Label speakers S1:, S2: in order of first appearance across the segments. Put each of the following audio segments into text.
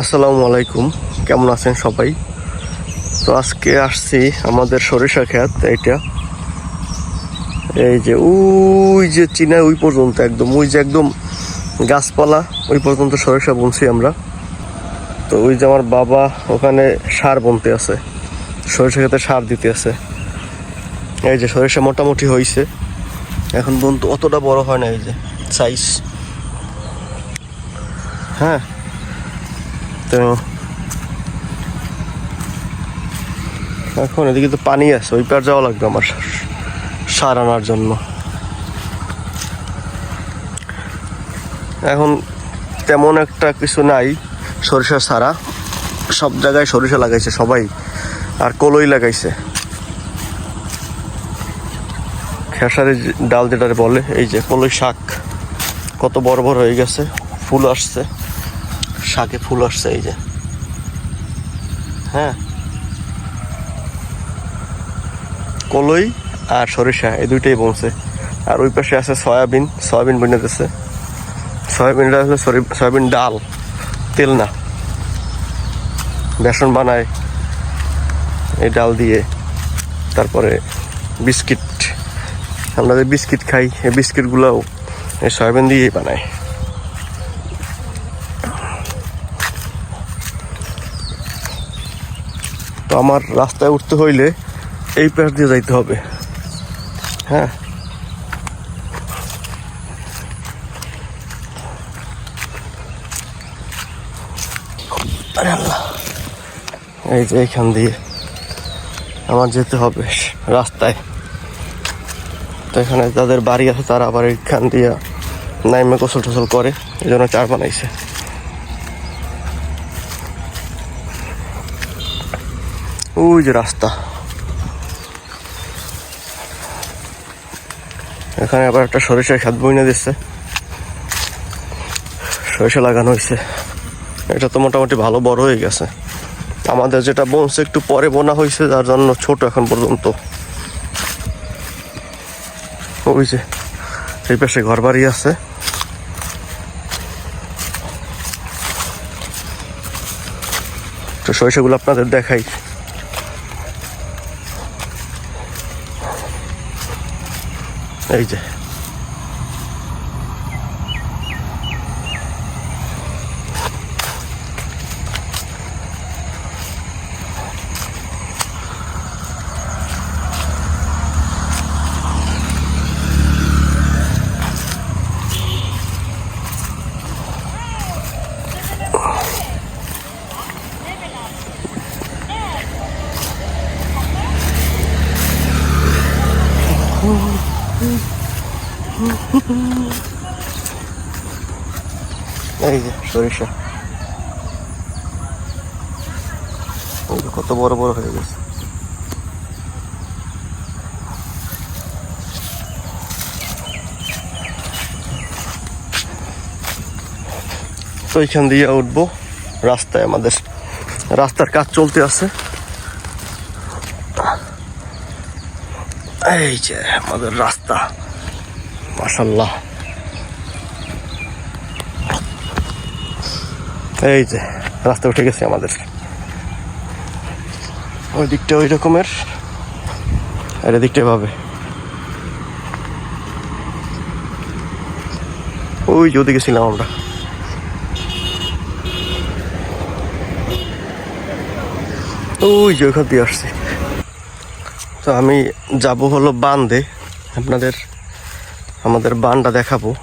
S1: আসসালামু আলাইকুম। কেমন আছেন সবাই? তো আজকে আসছি আমাদের সরিষা ক্ষেত, এইটা। এই যে, ওই যে চীনা, ওই পর্যন্ত একদম, ওই যে একদম গাছপালা, ওই পর্যন্ত সরিষা বুনছি আমরা। তো ওই যে আমার বাবা ওখানে সার বুনতে আছে, সরিষা ক্ষেতে সার দিতে আছে। এই যে সরিষা মোটামুটি হয়েছে এখন পর্যন্ত অতটা বড় হয় না, এই যে সাইজ হ্যাঁ তো এখন এদিকে তো পানি আছে, ওই পার যাওয়া লাগবে আমার সার আনার জন্য। এখন তেমন একটা কিছু নাই সরিষা ছাড়া সব জায়গায় সরিষা লাগাইছে সবাই, আর কলই লাগাইছে। খেসারের ডাল যেটা বলে, এই যে কলই শাক, কত বড় বড় হয়ে গেছে, ফুল আসছে। শাকে ফুল আসছে এই যে। হ্যাঁ। কলই আর সরিষা, এই দুইটাই বলছে আর ওই পাশে আছে সয়াবিন সয়াবিন বনে দিচ্ছে সয়াবিনটা সরি- সয়াবিন ডাল, তেল না। বেসন বানায় এই ডাল দিয়ে। তারপরে বিস্কিট, আমরা যে বিস্কিট খাই, এই বিস্কিটগুলোও এই সয়াবিন দিয়েই বানায়। আমার রাস্তায় উঠতে হইলে এই পাশ দিয়ে যাইতে হবে। হ্যাঁ। এই যে এখান দিয়ে আমার যেতে হবে রাস্তায়। তো এখানে যাদের বাড়ি আছে তারা আবার এইখান দিয়ে নাইমে গোসল টোসল করে, এই জন্য চার বানাইছে। ওই যে রাস্তা। এখানে আবার একটা সরিষার খাদ বইনে দিচ্ছে। সরিষা লাগানো হয়েছে। এটা তো মোটামুটি ভালো বড় হয়ে গেছে। আমাদের যেটা বনছে একটু পরে বোনা হয়েছে, যার জন্য ছোট এখন পর্যন্ত। ওই যে, এই পাশে ঘর বাড়ি আছে। তো সরিষাগুলো আপনাদের দেখাই। এই যে এই যে, সরিষা। কত বড় বড় হয়ে গেছে। তো এইখান দিয়ে উঠবো। রাস্তায় আমাদের, রাস্তার কাজ চলতে আছে। এই যে আমাদের রাস্তা। মাসাল্লাহ এই যে, রাস্তা উঠে গেছে আমাদের। ওই দিকটা ওই রকমের, আর এদিকটা ভাবে ওই যে ওদিকে ছিলাম আমরা। ওই যে ওখান দিয়ে আসছি। তো আমি যাব হলো বান্দে। আপনাদের, আমাদের বানটা দেখাবো।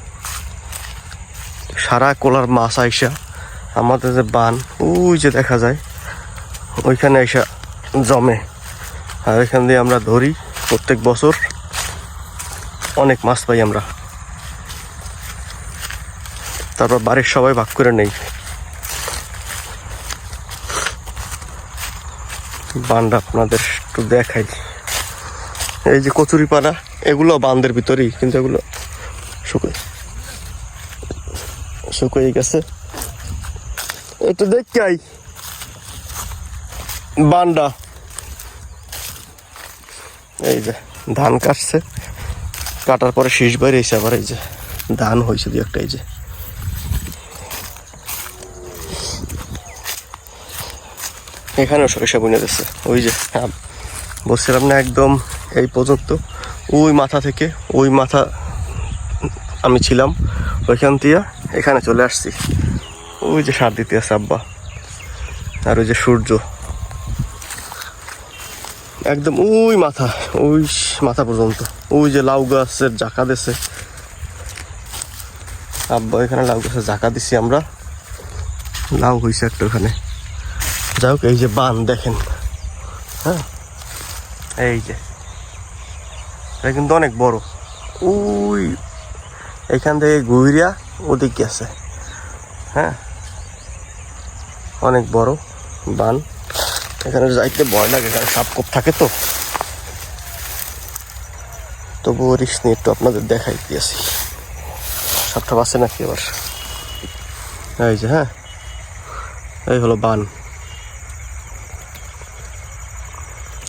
S1: সারা কোলার মাছ আইসা, আমাদের যে বান, ওই যে দেখা যায়, ওইখানে আইসা জমে। আর এখান দিয়ে আমরা ধরি, প্রত্যেক বছর অনেক মাছ পাই আমরা। তারপর বাড়ির সবাই ভাগ করে নেই। বানটা আপনাদের একটু দেখাই। এই যে কচুরি পানা এগুলো বান্ধের ভিতরেই, কিন্তু এগুলো শুকোয়। শুকিয়ে গেছে। একটু আই। বান্ডা এই যে, ধান কাটছে। কাটার পরে শীষ বাইরেছে আবার এই যে, ধান হয়েছে দু একটা, এই যে। এখানেও সরিষা বুনে দিচ্ছে ওই যে হ্যাঁ বলছিলাম না একদম এই পর্যন্ত। ওই মাথা থেকে, ওই মাথা আমি ছিলাম, ওইখান দিয়ে এখানে চলে আসছি। ওই যে সার দিতে আছে আব্বা, আর ওই যে সূর্য। একদম ওই মাথা ওই মাথা পর্যন্ত। ওই যে লাউ গাছের জাকা দিছে। আব্বা, এখানে লাউ গাছের জাকা দিছি আমরা। লাউ হয়েছে একটা ওখানে। যাই হোক, এই যে বান দেখেন। হ্যাঁ? এই যে। এটা কিন্তু অনেক বড়। ওই এখান থেকে গুইরিয়া ওদিকে আছে। হ্যাঁ? অনেক বড় বান। এখানে যাইতে ভয় লাগে, এখানে সাপ কোপ থাকে তো। তবুও রিক্স নিয়ে একটু আপনাদের দেখাই দিয়েছি। সাপটা বাঁচে নাকি এবার এই যে হ্যাঁ? এই হলো বান।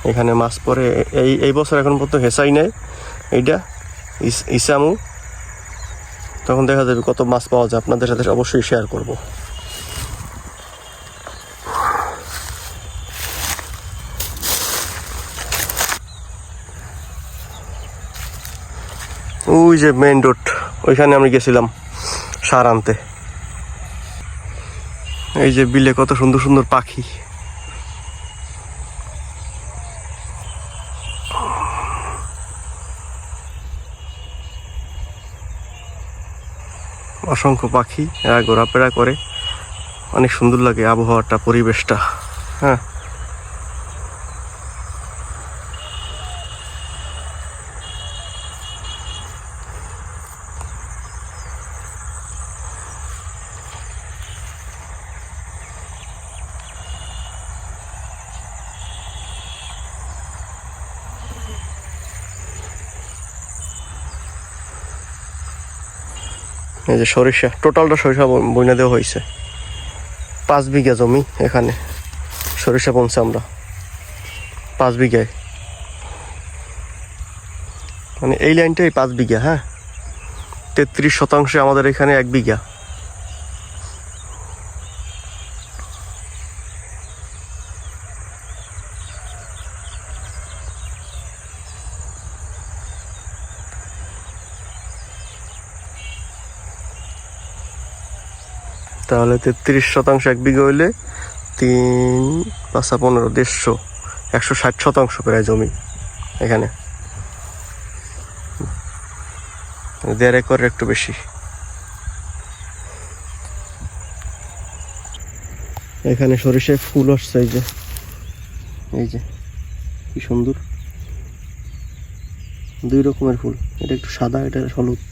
S1: এখানে মাছ পরে, এই এই বছর এখন পর্যন্ত হেসাই নেই। এইটা ইস- ইসামু। তখন দেখা যাবে কত মাছ পাওয়া যায়, আপনাদের সাথে অবশ্যই শেয়ার করব। ওই যে মেইন রোড ওইখানে আমি গেছিলাম সার আনতে। এই যে বিলে কত সুন্দর সুন্দর পাখি। অসংখ্য পাখি এরা ঘোরাফেরা করে। অনেক সুন্দর লাগে আবহাওয়াটা পরিবেশটা। হ্যাঁ। এই যে সরিষা টোটালটা সরিষা বই- বইনা দেওয়া হয়েছে। পাঁচ বিঘা জমি এখানে, সরিষা বনছে আমরা। পাঁচ বিঘায়। মানে এই লাইনটাই পাঁচ বিঘা হ্যাঁ? তেত্রিশ শতাংশে আমাদের এখানে এক বিঘা। তাহলে তেত্রিশ শতাংশ এক বিঘা হইলে তিন পাঁচা পনেরো, দেড়শো, একশো ষাট শতাংশ প্রায় জমি এখানে। দেড় একর একটু বেশি। এখানে সরিষায় ফুল আসছে, এই যে। এই যে, কি সুন্দর। দুই রকমের ফুল, এটা একটু সাদা, এটা হলুদ।